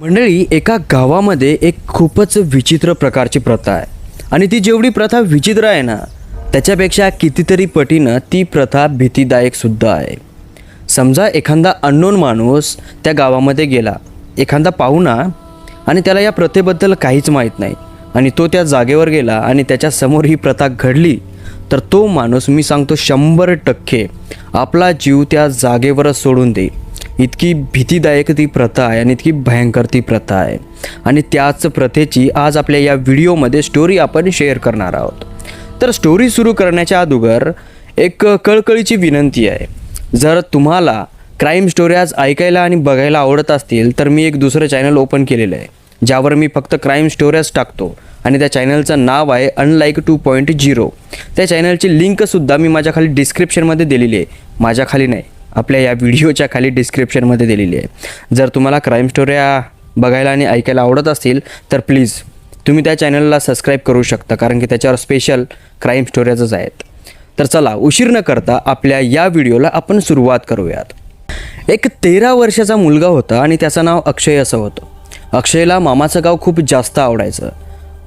मंडळी एका गावामध्ये एक खूपच विचित्र प्रकारची प्रथा आहे. आणि ती जेवढी प्रथा विचित्र आहे ना त्याच्यापेक्षा कितीतरी पटीनं ती प्रथा भीतीदायक सुद्धा आहे. समजा एखादा अननोन माणूस त्या गावामध्ये गेला एखादा पाहुणा आणि त्याला या प्रथेबद्दल काहीच माहीत नाही आणि तो त्या जागेवर गेला आणि त्याच्यासमोर ही प्रथा घडली तर तो माणूस मी सांगतो शंभर टक्के आपला जीव त्या जागेवरच सोडून देईल. इतकी भीतीदायक ती प्रथा आहे आणि इतकी भयंकर ती प्रथा आहे. आणि त्याच प्रथेची आज आपल्या या व्हिडिओमध्ये स्टोरी आपण शेअर करणार आहोत. तर स्टोरी सुरू करण्याच्या अगोदर एक कळकळीची विनंती आहे. जर तुम्हाला क्राईम स्टोऱ्याज ऐकायला आणि बघायला आवडत असतील तर मी एक दुसरं चॅनल ओपन केलेलं आहे ज्यावर मी फक्त क्राईम स्टोऱ्याज टाकतो आणि त्या चॅनलचं नाव आहे अनलाईक टू पॉईंट झिरो त्या चॅनलची लिंकसुद्धा मी माझ्या खाली डिस्क्रिप्शनमध्ये दिलेली आहे. माझ्या खाली नाही. आपल्या या व्हिडिओच्या खाली डिस्क्रिप्शनमध्ये दिलेली आहे. जर तुम्हाला क्राईम स्टोऱ्या बघायला आणि ऐकायला आवडत असतील तर प्लीज तुम्ही त्या चॅनलला सबस्क्राईब करू शकता कारण की त्याच्यावर स्पेशल क्राईम स्टोऱ्याजच आहेत. तर चला उशीर न करता आपल्या या व्हिडिओला आपण सुरुवात करूयात. एक तेरा वर्षाचा मुलगा होता आणि त्याचं नाव अक्षय असं होतं. अक्षयला मामाचं गाव खूप जास्त आवडायचं.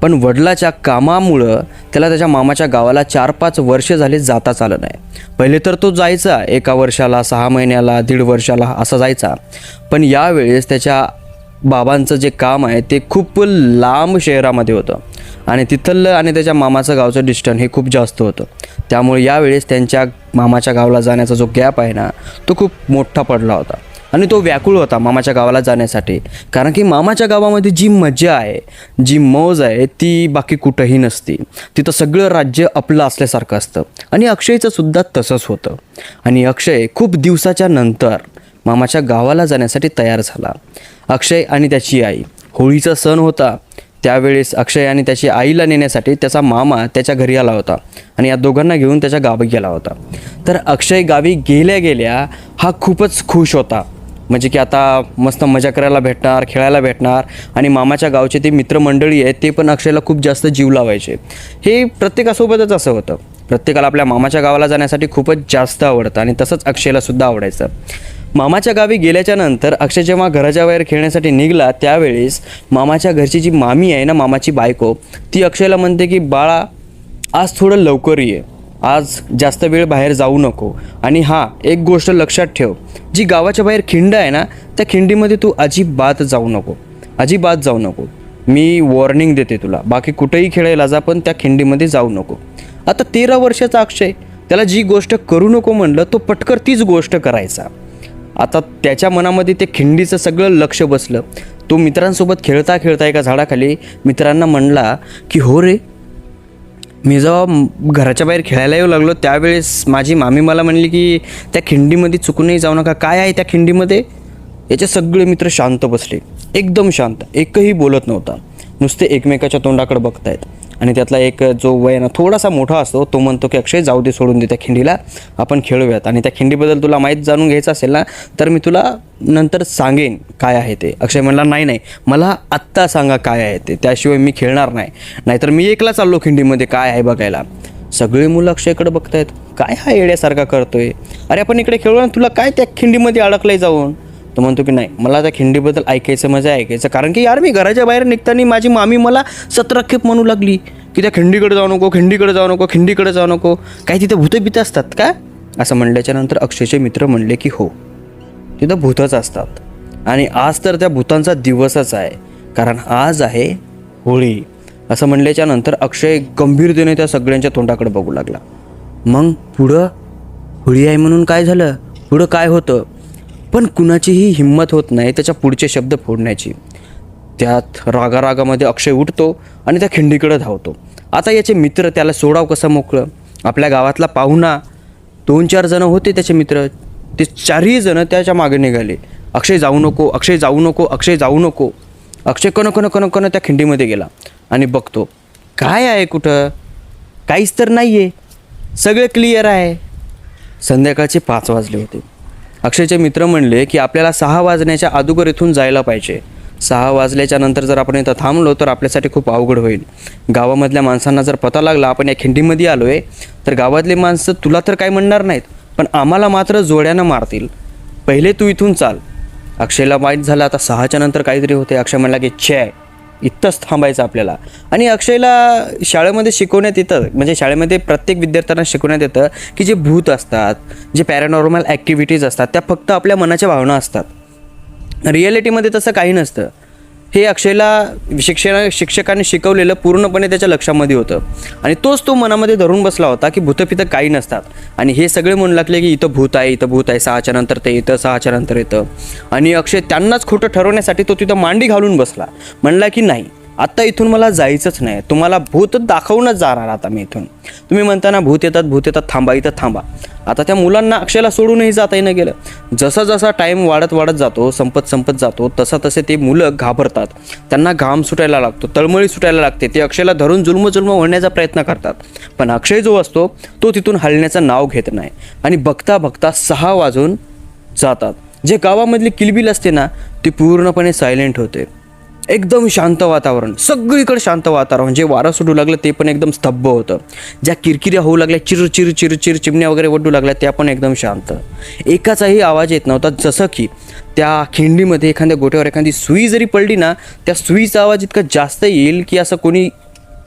पण वडिलाच्या कामामुळं त्याला त्याच्या मामाच्या गावाला चार पाच वर्ष झाले जाताच आलं नाही. पहिले तर तो जायचा एका वर्षाला सहा महिन्याला दीड वर्षाला असा जायचा. पण यावेळेस त्याच्या बाबांचं जे काम आहे ते खूप लांब शहरामध्ये होतं. आणि तिथलं आणि त्याच्या मामाचं गावचं डिस्टन्स हे खूप जास्त होतं. त्यामुळे यावेळेस त्यांच्या मामाच्या गावाला जाण्याचा जो गॅप आहे ना तो खूप मोठा पडला होता. आणि तो व्याकुळ होता मामाच्या गावाला जाण्यासाठी. कारण की मामाच्या गावामध्ये जी मजा आहे जी मौज आहे ती बाकी कुठंही नसती. तिथं सगळं राज्य आपलं असल्यासारखं असतं. आणि अक्षयचं सुद्धा तसंच होतं. आणि अक्षय खूप दिवसाच्या नंतर मामाच्या गावाला जाण्यासाठी तयार झाला. अक्षय आणि त्याची आई. होळीचा सण होता. त्यावेळेस अक्षय आणि त्याची आईला नेण्यासाठी त्याचा मामा त्याच्या घरी आला होता. आणि या दोघांना घेऊन त्याच्या गावी गेला होता. तर अक्षय गावी गेल्या गेल्या हा खूपच खुश होता. म्हणजे की आता मस्त मजा करायला भेटणार खेळायला भेटणार आणि मामाच्या गावचे ते मित्रमंडळी आहेत ते पण अक्षयला खूप जास्त जीव लावायचे. हे प्रत्येकासोबतच असं होतं. प्रत्येकाला आपल्या मामाच्या गावाला जाण्यासाठी खूपच जास्त आवडतं आणि तसंच अक्षयला सुद्धा आवडायचं. मामाच्या गावी गेल्याच्यानंतर अक्षय जेव्हा घराच्या बाहेर खेळण्यासाठी निघला त्यावेळेस मामाच्या घरची जी मामी आहे ना मामाची बायको ती अक्षयला म्हणते की बाळा आज थोडं लवकर ये. आज जास्त वेळ बाहेर जाऊ नको. आणि हां एक गोष्ट लक्षात ठेव. जी गावाच्या बाहेर खिंड आहे ना त्या खिंडीमध्ये तू अजिबात जाऊ नको. अजिबात जाऊ नको. मी वॉर्निंग देते तुला. बाकी कुठेही खेळायला जा पण त्या खिंडीमध्ये जाऊ नको. आता तेरा वर्षाचा अक्षय त्याला जी गोष्ट करू नको म्हणलं तो पटकर तीच गोष्ट करायचा. आता त्याच्या मनामध्ये ते खिंडीचं सगळं लक्ष बसलं. तो मित्रांसोबत खेळता खेळता एका झाडाखाली मित्रांना म्हणला की हो रे मी जेव्हा घराच्या बाहेर खेळायला येऊ लागलो त्यावेळेस माझी मामी मला म्हणली की त्या खिंडीमध्ये चुकूनही जाऊ नका. काय आहे त्या खिंडीमध्ये? याचे सगळे मित्र शांत बसले. एकदम शांत. एकही बोलत नव्हता. नुसते एकमेकाच्या तोंडाकडे बघतायत. आणि त्यातला एक जो वय ना थोडासा मोठा असतो तो म्हणतो की अक्षय जाऊ दे सोडून दे त्या खिंडीला. आपण खेळूयात. आणि त्या खिंडीबद्दल तुला माहीत जाणून घ्यायचं असेल ना तर मी तुला नंतर सांगेन काय आहे ते. अक्षय म्हणला नाही नाही मला आत्ता सांगा काय आहे ते. त्याशिवाय मी खेळणार नाही. नाहीतर मी एकला चाललो खिंडीमध्ये काय आहे बघायला. सगळे मुलं अक्षयकडे बघतायत. काय हा येड्यासारखा करतोय? अरे आपण इकडे खेळू ना तुला काय त्या खिंडीमध्ये अडकलंय जाऊन? तो म्हणतो की नाही मला त्या खिंडीबद्दल ऐकायचं मजा ऐकायचं. कारण की यार मी घराच्या बाहेर निघताना माझी मामी मला सतराखेप म्हणू लागली की त्या खिंडीकडे जाऊ नको खिंडीकडे जाऊ नको खिंडीकडे जाऊ नको. काही तिथे भूतं असतात का? असं म्हणल्याच्या नंतर अक्षयचे मित्र म्हणले की हो तिथं भूतच असतात. आणि आज तर त्या भूतांचा दिवसच आहे कारण आज आहे होळी. असं म्हणल्याच्या नंतर अक्षय गंभीरतेने त्या सगळ्यांच्या तोंडाकडे बघू लागला. मग पुढं होळी आहे म्हणून काय झालं? पुढं काय होतं? पण कुणाचीही हिंमत होत नाही त्याच्या पुढचे शब्द फोडण्याची. त्यात रागारागामध्ये अक्षय उठतो आणि त्या खिंडीकडे धावतो. आता याचे मित्र त्याला सोडाव कसं मोकळं? आपल्या गावातला पाहुणा दोन चार जण होते त्याचे मित्र. ते चारही जण त्याच्यामागे निघाले. अक्षय जाऊ नको अक्षय जाऊ नको अक्षय जाऊ नको. अक्षय कन कन कन कन त्या खिंडीमध्ये गेला आणि बघतो काय आहे कुठं? काहीच तर नाही आहे सगळं क्लिअर आहे. संध्याकाळचे पाच वाजले होते. अक्षयचे मित्र म्हणले की आपल्याला सहा वाजण्याच्या अगोदर इथून जायला पाहिजे. सहा वाजल्याच्या नंतर जर आपण इथं थांबलो तर आपल्यासाठी खूप अवघड होईल. गावामधल्या माणसांना जर पता लागला आपण या खिंडीमध्ये आलो आहे तर गावातले माणसं तुला तर काय म्हणणार नाहीत पण आम्हाला मात्र जोड्यानं मारतील. पहिले तू इथून चाल. अक्षयला माहीत झालं आता सहाच्या नंतर काहीतरी होते अक्षय म्हणला की छे इथंच थांबायचं आपल्याला. आणि अक्षयला शाळेमध्ये शिकवण्यात येतं म्हणजे शाळेमध्ये प्रत्येक विद्यार्थ्यांना शिकवण्यात येतं की जे भूत असतात जे पॅरानॉर्मल ॲक्टिव्हिटीज असतात त्या फक्त आपल्या मनाच्या भावना असतात. रिॲलिटीमध्ये तसं काही नसतं. हे अक्षयला शिक्षण शिक्षकाने शिकवलेलं पूर्णपणे त्याच्या लक्षामध्ये होतं. आणि तोच तो मनामध्ये धरून बसला होता की भूतपितं काही नसतात. आणि हे सगळे म्हणू लागले की इथं भूत आहे इथं भूत आहे सहाच्या नंतर ते येतं सहाच्या नंतर येतं आणि अक्षय त्यांनाच खोटं ठरवण्यासाठी तो तिथं मांडी घालून बसला. म्हणला की नाही आत्ता इथून मला जायचंच नाही. तुम्हाला भूत दाखवूनच जाणार आता मी इथून. तुम्ही म्हणताना भूत येतात भूत येतात थांबा इथं थांबा. आता त्या मुलांना अक्षयला सोडूनही जाता येणं गेलं. जसा जसा टाईम वाढत वाढत जातो संपत संपत जातो तसा तसे ते मुलं घाबरतात. त्यांना घाम सुटायला लागतो तळमळी सुटायला लागते. ते अक्षयला धरून जुलम जुलम होण्याचा प्रयत्न करतात. पण अक्षय जो असतो तो तिथून हलण्याचं नाव घेत नाही. आणि बघता बघता सहा वाजून जातात. जे गावामधली किलबिल असते ना ती पूर्णपणे सायलेंट होते. एकदम शांत वातावरण. सगळीकडे शांत वातावरण. जे वारं सुटू लागलं ते पण एकदम स्तब्ध होतं. ज्या किरकिऱ्या होऊ लागल्या चिर चिर चिर चिर चिमण्या वगैरे वडू लागल्या त्या पण एकदम शांत. एकाचाही आवाज येत नव्हता. जसं की त्या खिंडीमध्ये एखाद्या गोट्यावर एखादी सुई जरी पडली ना त्या सुईचा आवाज इतका जास्त येईल की असं कोणी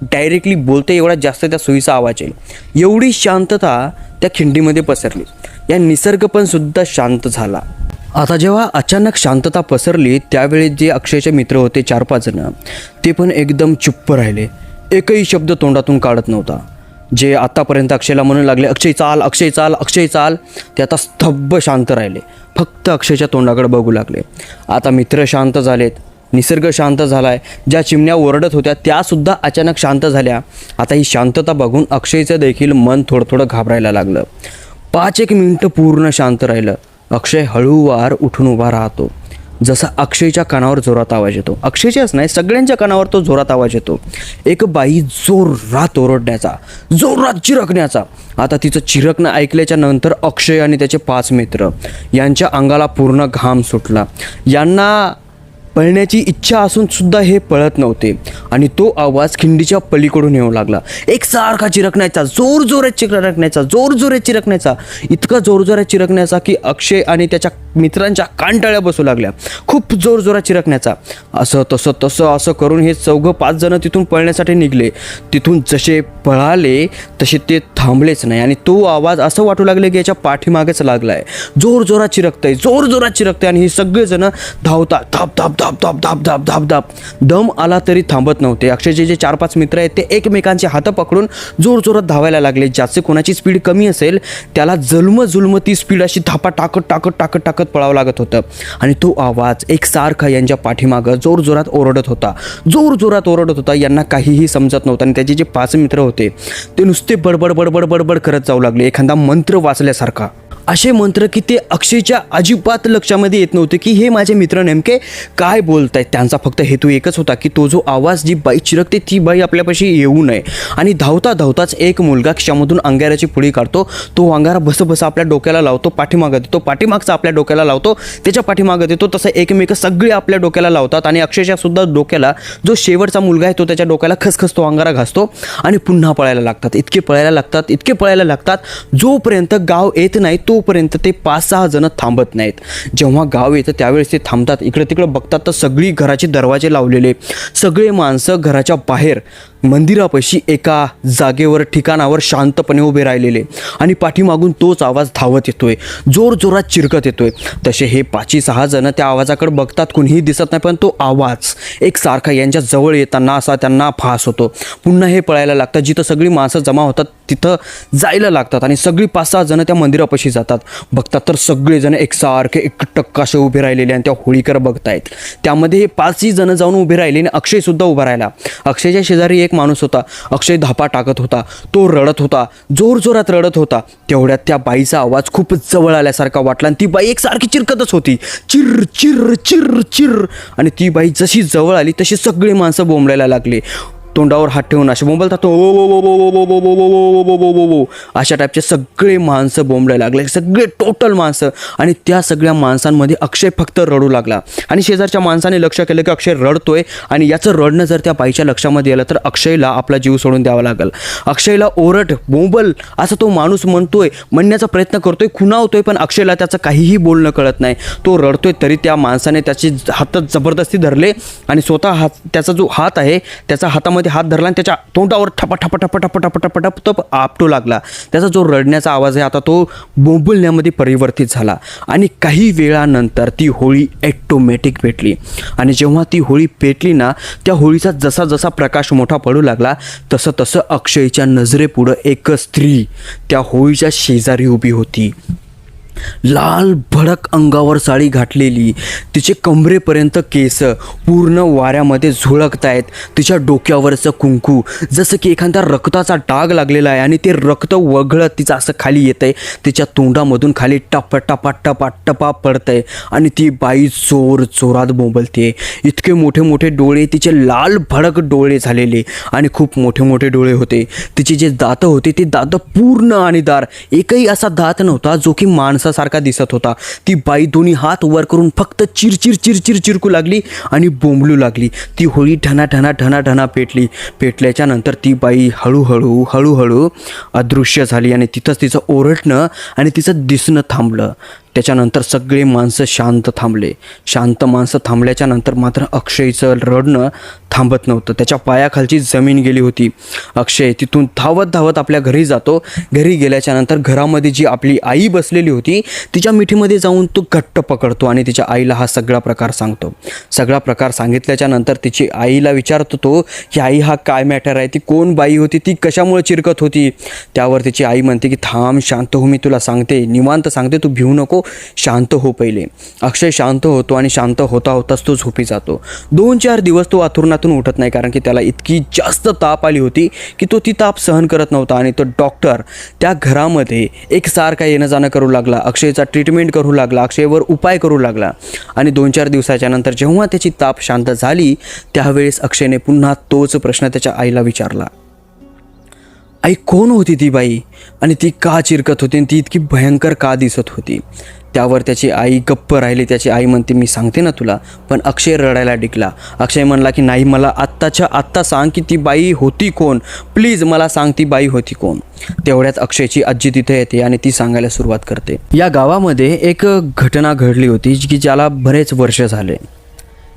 डायरेक्टली बोलते एवढा जास्त त्या सुईचा आवाज येईल. एवढी शांतता त्या खिंडीमध्ये पसरली. या निसर्ग पण सुद्धा शांत झाला. आता जेव्हा अचानक शांतता पसरली त्यावेळी जे अक्षयचे मित्र होते चार पाच जण ते पण एकदम चुप्प राहिले. एकही शब्द तोंडातून काढत नव्हता. जे आतापर्यंत अक्षयला म्हणू लागले अक्षय चाल अक्षय चाल अक्षय चाल ते आता स्तब्ध शांत राहिले. फक्त अक्षयच्या तोंडाकडे बघू लागले. आता मित्र शांत झालेत निसर्ग शांत झाला आहे ज्या चिमण्या ओरडत होत्या त्यासुद्धा अचानक शांत झाल्या. आता ही शांतता बघून अक्षयचं देखील मन थोडं थोडं घाबरायला लागलं. पाच एक मिनटं पूर्ण शांत राहिलं. अक्षय हळूवार उठून उभा राहतो. जसा अक्षयच्या कानावर जोरात आवाज येतो. अक्षयच्याच नाही सगळ्यांच्या कानावर तो जोरात आवाज येतो. एक बाई जोरात ओरडण्याचा जोरात चिरकण्याचा. आता तिचं चिरकणं ऐकल्याच्या नंतर अक्षय आणि त्याचे पाच मित्र यांच्या अंगाला पूर्ण घाम सुटला. यांना पळण्याची इच्छा असून सुद्धा हे पळत नव्हते. आणि तो आवाज खिंडीच्या पलीकडून येऊ लागला. एक सारखा चिरकण्याचा जोर जोरात चिरकण्याचा जोर जोरात चिरकण्याचा इतका जोर जोरात चिरकण्याचा की अक्षय आणि त्याच्या मित्रांच्या कानटाळ्या बसू लागल्या. खूप जोरजोरात चिरकण्याचा. असं तसं तसं असं करून हे चौघं पाच जण तिथून पळण्यासाठी निघले. तिथून जसे पळाले तसे ते थांबलेच नाही. आणि तो आवाज असं वाटू लागले की याच्या पाठीमागेच लागलाय. जोर जोरात चिरकतंय जोर जोरात चिरकतंय. आणि हे सगळेजण धावतात धाप धाप धाप धाप धाप धाप धाप धाप. दम आला तरी थांबत नव्हते. अक्षयचे जे चार पाच मित्र आहेत ते एकमेकांचे हात पकडून जोर जोरात धावायला लागले. ज्याचे कोणाची स्पीड कमी असेल त्याला जल्म जुलम ती स्पीड अशी धापा टाकत टाकत टाकत टाकत पळावं लागत होतं. आणि तो आवाज एकसारखा यांच्या पाठीमागं जोर जोरात ओरडत होता. जोर जोरात ओरडत होता यांना काहीही समजत नव्हतं. आणि त्याचे जे पाच मित्र होते ते नुसते बडबड बडबड बडबड करत जाऊ लागले. एखादा मंत्र वाचल्यासारखा. असे मंत्र की ते अक्षयच्या अजिबात लक्षामध्ये येत नव्हते की हे माझे मित्र नेमके काय बोलत आहेत त्यांचा फक्त हेतू एकच होता की तो जो आवाज जी बाई चिरकते ती बाई आपल्यापाशी येऊ नये. आणि धावता धावताच एक मुलगा क्षामधून अंगाराची पुळी काढतो. तो अंगारा बस आपल्या डोक्याला लावतो पाठीमागं देतो. पाठीमागचा आपल्या डोक्याला लावतो त्याच्या पाठीमागं देतो. तसं एकमेक सगळे आपल्या डोक्याला लावतात आणि अक्षयच्या सुद्धा डोक्याला जो शेवटचा मुलगा आहे तो त्याच्या डोक्याला खसखस तो अंगारा घासतो आणि पुन्हा पळायला लागतात. इतके पळायला लागतात इतके पळायला लागतात. जोपर्यंत गाव येत नाही तो तोपर्यंत ते पाच सहा जण थांबत नाहीत. जेव्हा गाव येतं त्यावेळेस ते थांबतात. इकडे तिकडे बघतात. तर सगळी घराचे दरवाजे लावलेले. सगळे माणसं घराच्या बाहेर. मंदिरापाशी एका जागेवर ठिकाणावर शांतपणे उभे राहिलेले. आणि पाठीमागून तोच आवाज धावत येतोय. जोर जोरात चिरकत येतोय. तसे हे पाचही सहा जण त्या आवाजाकडे बघतात कुणीही दिसत नाही पण तो आवाज एकसारखा यांच्या जवळ येताना असा त्यांना फास होतो. पुन्हा हे पळायला लागतात. जिथं सगळी माणसं जमा होतात तिथं जायला लागतात. आणि सगळी पाच सहा जण त्या मंदिरापाशी जातात. बघतात तर सगळेजण एकसारखे एकटक्क असे उभे राहिलेले आणि त्या होळीकर बघतायत. त्यामध्ये हे पाचही जण जाऊन उभे राहिले आणि अक्षयसुद्धा उभा राहिला. अक्षयच्या शेजारी एक माणूस होता. अक्षय धापा टाकत होता. तो रडत होता. जोर जोरात रडत होता. तेवढ्यात त्या बाईचा आवाज खूप जवळ आल्यासारखा वाटला आणि ती बाई एकसारखी चिरकतच होती. चिर चिर चिर चिर. आणि ती बाई जशी जवळ आली तशी सगळी माणसं बोंबलायला लागली. तोंडावर हात ठेवून असे बोंबायला ओ ओ अशा टाईपचे सगळे माणसं बोंबलाय लागले सगळे टोटल माणसं आणि त्या सगळ्या माणसांमध्ये अक्षय फक्त रडू लागला आणि शेजारच्या माणसाने लक्ष केलं की अक्षय रडतोय आणि याचं रडणं जर त्या बाईच्या लक्षामध्ये आलं तर अक्षयला आपला जीव सोडून द्यावा लागेल अक्षयला ओरट बोंबल असं तो माणूस म्हणतोय म्हणण्याचा प्रयत्न करतोय खुणावतोय पण अक्षयला त्याचं काहीही बोलणं कळत नाही तो रडतोय तरी त्या माणसाने त्याची हातात जबरदस्ती धरले आणि स्वतः हात त्याचा जो हात आहे त्याचा हातामध्ये हात धरला आणि त्याच्या तोंडावर ठपा ठपा ठपा ठपा ठपा ठपा ठप तप आपटू लागला. त्याचा जो रडण्याचा आवाज आहे आता तो बोंबुलण्यामध्ये परिवर्तित झाला. आणि काही वेळानंतर ती होळी ॲटोमॅटिक पेटली. आणि जेव्हा ती होळी पेटली ना त्या होळीचा जसा जसा प्रकाश मोठा पडू लागला तसं तसं अक्षयच्या नजरेपुढं एक स्त्री त्या होळीच्या शेजारी उभी होती. लाल भडक अंगावर साडी घातलेली तिचे कमरेपर्यंत केस पूर्ण वाऱ्यामध्ये झुळकत आहेत तिच्या डोक्यावरचं कुंकू. जसं की एखादा रक्ताचा डाग लागलेला आहे आणि ते रक्त वगळत तिचं असं खाली येत आहे तिच्या तोंडामधून खाली टप टपा टपा टपा पडत आहे आणि ती बाई जोर जोरात बोंबलते इतके मोठे मोठे डोळे तिचे लाल भडक डोळे झालेले आणि खूप मोठे मोठे डोळे होते. तिचे जे दातं होते ते दातं पूर्ण आणि दार. एकही असा दात नव्हता जो की माणसासारखा दिसत होता. ती बाई दोन्ही हात वर करून फक्त चिरचिर चिरचिर चिरकू लागली आणि बोंबलू लागली. ती होळी ढना ढना ढना ढना पेटली. पेटल्याच्या नंतर ती बाई हळूहळू हळूहळू अदृश्य झाली आणि तिथंच तिचं ओरडणं आणि तिचं दिसणं थांबलं. त्याच्यानंतर सगळे माणसं शांत थांबले. शांत माणसं थांबल्याच्या नंतर मात्र अक्षयचं रडणं थांबत नव्हतं. त्याच्या पायाखालची जमीन गेली होती. अक्षय तिथून धावत धावत आपल्या घरी जातो. घरी गेल्याच्यानंतर घरामध्ये जी आपली आई बसलेली होती तिच्या मिठीमध्ये जाऊन तो घट्ट पकडतो आणि तिच्या आईला हा सगळा प्रकार सांगतो. सगळा प्रकार सांगितल्याच्या नंतर तिची आईला विचारतो तो की आई हा काय मॅटर आहे? ती कोण बाई होती? ती कशामुळे चिरकत होती? त्यावर तिची आई म्हणते की थांब शांत हो मी तुला सांगते. निवांत सांगते तू भिवू नको. शांत हो पहिले. अक्षय शांत होतो आणि शांत होता होताच तो झोपी जातो. दोन चार दिवस तो आथुरणातून उठत नाही कारण की त्याला इतकी जास्त ताप आली होती की तो ती ताप सहन करत नव्हता आणि तो डॉक्टर त्या घरामध्ये एक सारखा येणं जाणं करू लागला. अक्षयचा ट्रीटमेंट करू लागला. अक्षयवर उपाय करू लागला. आणि दोन चार दिवसाच्या नंतर जेव्हा त्याची ताप शांत झाली त्यावेळेस अक्षयने पुन्हा तोच प्रश्न त्याच्या आईला विचारला. आई कोण होती ती बाई? आणि ती का चिरकत होती आणि ती इतकी भयंकर का दिसत होती? त्यावर त्याची आई गप्प राहिली. त्याची आई म्हणते मी सांगते ना तुला. पण अक्षय रडायला डिकला अक्षय म्हणला की नाही मला आत्ताच्या आत्ता सांग की ती बाई होती कोण? प्लीज मला सांग ती बाई होती कोण? तेवढ्यात अक्षयची आजी तिथे येते आणि ती सांगायला सुरुवात करते. या गावामध्ये एक घटना घडली होती की ज्याला बरेच वर्ष झाले.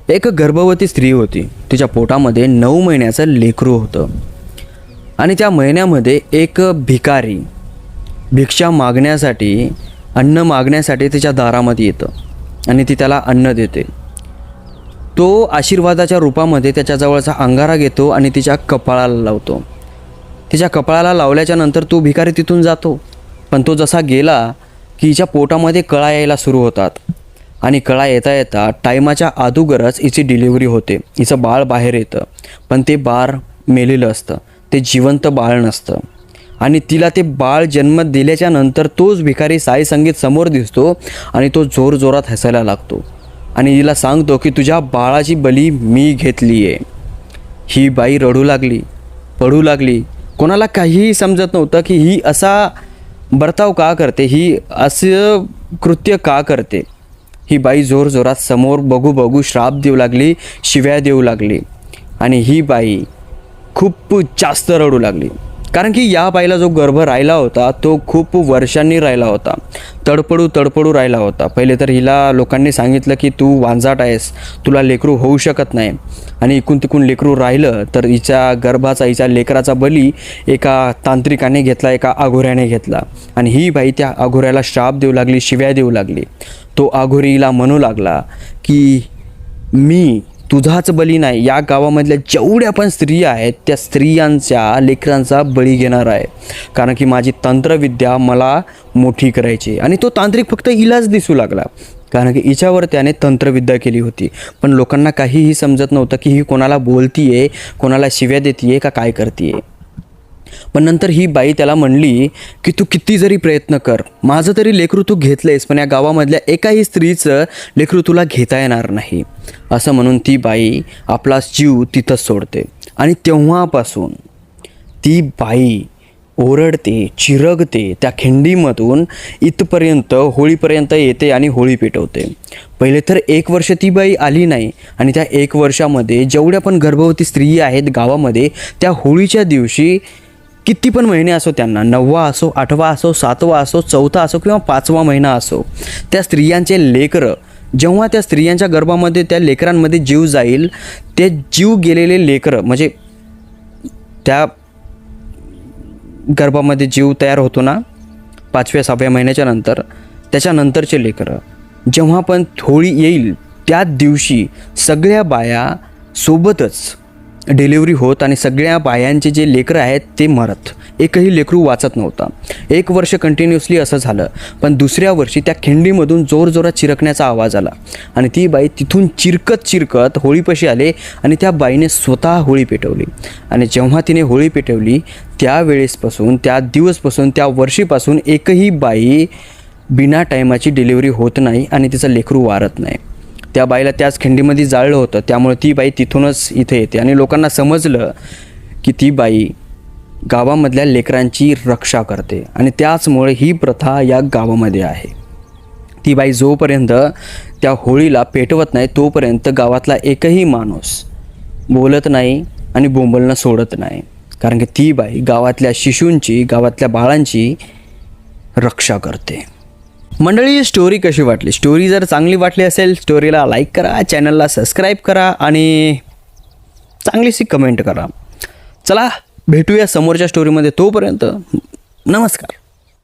एक गर्भवती स्त्री होती. तिच्या पोटामध्ये नऊ महिन्याचं लेकरू होतं. आणि त्या महिन्यामध्ये एक भिकारी भिक्षा मागण्यासाठी अन्न मागण्यासाठी तिच्या दारामध्ये येतं आणि ती त्याला अन्न देते. तो आशीर्वादाच्या रूपामध्ये त्याच्याजवळचा अंगारा घेतो आणि तिच्या कपाळाला लावतो. तिच्या कपाळाला लावल्याच्या नंतर तो भिकारी तिथून जातो. पण तो जसा गेला की हिच्या पोटामध्ये कळा यायला सुरू होतात. आणि कळा येता येता टायमाच्या अदुगरच हिची डिलिव्हरी होते. हिचं बाळ बाहेर येतं. पण ते बाळ मेलेलं असतं. ते जिवंत बाळ नसतं. आणि तिला ते बाळ जन्म दिल्याच्या नंतर तोच भिकारी साई संगीत समोर दिसतो आणि तो जोरजोरात हसायला लागतो. आणि तिला सांगतो की तुझ्या बाळाची बली मी घेतली आहे ही बाई रडू लागली पडू लागली. कोणाला काहीही समजत नव्हतं की ही असा बर्ताव का करते ही असं कृत्य का करते. ही बाई जोरजोरात समोर बघू बघू श्राप देऊ लागली शिव्या देऊ लागली. आणि ही बाई खूप जास्त रडू लागली. कारण की या बाईला जो गर्भ राहिला होता तो खूप वर्षांनी राहिला होता. तडपडू तडपडू राहिला होता. पहिले तर हिला लोकांनी सांगितलं की तू वांजाट आहेस तुला लेकरू होऊ शकत नाही. आणि इकून तिकून लेकरू राहिलं तर हिच्या गर्भाचा हिच्या लेकराचा बली एका तांत्रिकाने घेतला एका आघोऱ्याने घेतला. आणि ही बाई त्या आघोऱ्याला श्राप देऊ लागली शिव्या देऊ लागली. तो आघोरीला म्हणू लागला की मी तुझाच बली नाही. या गावामधल्या जेवढ्या पण स्त्रिया आहेत त्या स्त्रियांच्या लेकरांचा बळी घेणार आहे. कारण की माझी तंत्रविद्या मला मोठी करायची आणि तो तांत्रिक फक्त हिलाच दिसू लागला. कारण की हिच्यावर त्याने तंत्रविद्या केली होती. पण लोकांना काहीही समजत नव्हतं की ही कोणाला बोलतीये कोणाला शिव्या देतीये का काय करतीये. पण नंतर ही बाई त्याला म्हणली की तू किती जरी प्रयत्न कर माझं तरी लेकरू तू घेतलंयस पण या गावामधल्या एकाही स्त्रीचं लेकरू तुला घेता येणार नाही. असं म्हणून ती बाई आपला जीव तिथंच सोडते. आणि तेव्हापासून ती बाई ओरडते चिरगते त्या खिंडीमधून इथपर्यंत होळीपर्यंत येते आणि होळी पेटवते. पहिले तर एक वर्ष ती बाई आली नाही आणि त्या एक वर्षामध्ये जेवढ्या पण गर्भवती स्त्री आहेत गावामध्ये त्या होळीच्या दिवशी किती पण महिने असो त्यांना नववा असो आठवा असो सातवा असो चौथा असो किंवा पाचवा महिना असो त्या स्त्रियांचे लेकरं जेव्हा त्या स्त्रियांच्या गर्भामध्ये त्या लेकरांमध्ये जीव जाईल ते जीव गेलेले लेकरं म्हणजे त्या गर्भामध्ये जीव तयार होतो ना पाचव्या सहाव्या महिन्याच्या नंतर त्याच्यानंतरचे लेकरं जेव्हा पण होळी येईल त्याच दिवशी सगळ्या बाया सोबतच डिलिव्हरी होत आणि सगळ्या बायांचे जे लेकरं आहेत ते मरत. एकही लेकरू वाचत नव्हता. एक वर्ष कंटिन्युअसली असं झालं. पण दुसऱ्या वर्षी त्या खिंडीमधून जोरजोरात चिरकण्याचा आवाज आला. आणि ती बाई तिथून चिरकत चिरकत होळीपाशी आले आणि त्या बाईने स्वतः होळी पेटवली. आणि जेव्हा तिने होळी पेटवली त्यावेळेसपासून त्या दिवसपासून त्या वर्षीपासून एकही बाई बिना टायमाची डिलिव्हरी होत नाही आणि तिचं लेकरू वारत नाही. त्या बाईला त्याच खिंडीमध्ये जाळलं होतं. त्यामुळे ती बाई तिथूनच इथे येते. आणि लोकांना समजलं की ती बाई गावामधल्या लेकरांची रक्षा करते. आणि त्याचमुळे ही प्रथा या गावामध्ये आहे. ती बाई जोपर्यंत त्या होळीला पेटवत नाही तोपर्यंत गावातला एकही माणूस बोलत नाही आणि बोंबलणं सोडत नाही. कारण की ती बाई गावातल्या शिशूंची गावातल्या बाळांची रक्षा करते. मंडळी स्टोरी कशी वाटली? स्टोरी जर चांगली वाटली असेल स्टोरीला लाईक करा चॅनलला सबस्क्राईब करा आणि चांगलीशी कमेंट करा. चला भेटूया समोरच्या स्टोरीमध्ये तोपर्यंत. नमस्कार.